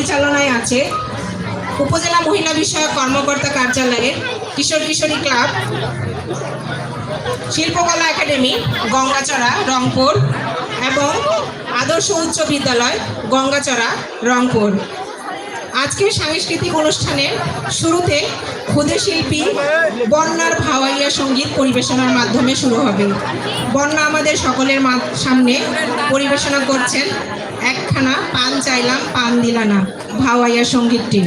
পরিচালনায় আছে উপজেলা মহিলা বিষয়ক কর্মকর্তা কার্যালয়ের কিশোর কিশোরী ক্লাব, শিল্পকলা একাডেমি, গঙ্গাচড়া, রংপুর এবং আদর্শ উচ্চ বিদ্যালয়, গঙ্গাচড়া, রংপুর। আজকের সাংস্কৃতিক অনুষ্ঠানের শুরুতে ক্ষুদে শিল্পী বন্যার ভাওয়াইয়া সংগীত পরিবেশনার মাধ্যমে শুরু হবে। বন্যা আমাদের সকলের সামনে পরিবেশনা করছেন। একখানা পান চাইলাম পান দিলা না। ভাওয়াইয়া সঙ্গীতটি।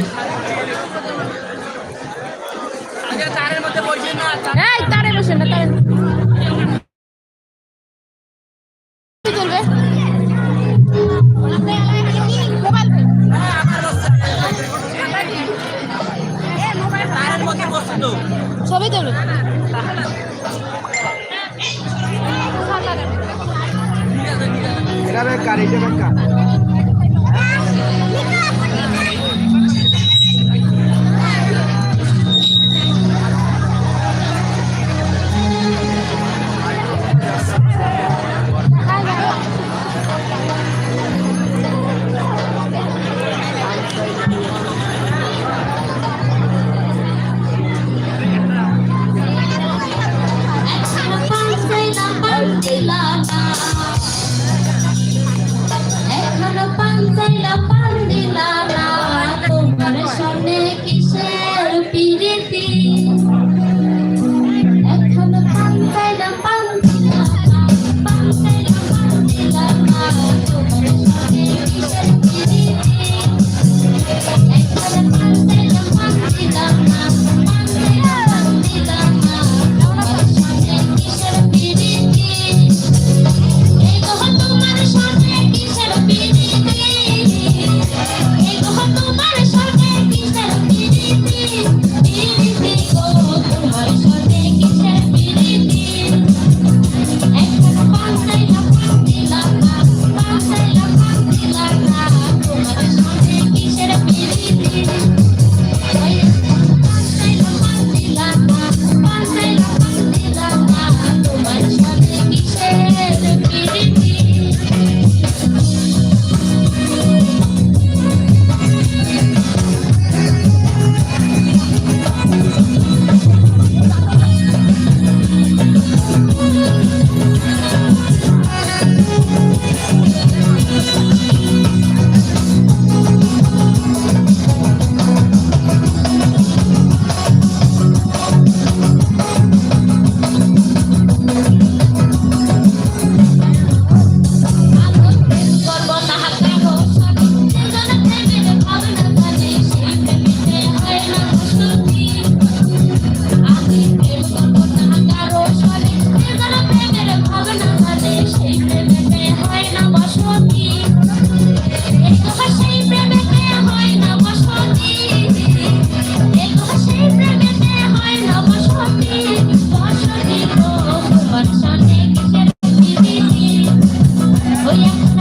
তারে বসে না তারে। ছবি এখনও পাঞ্জাইলা পান দিলা না তোমার সামনে পিরিতি?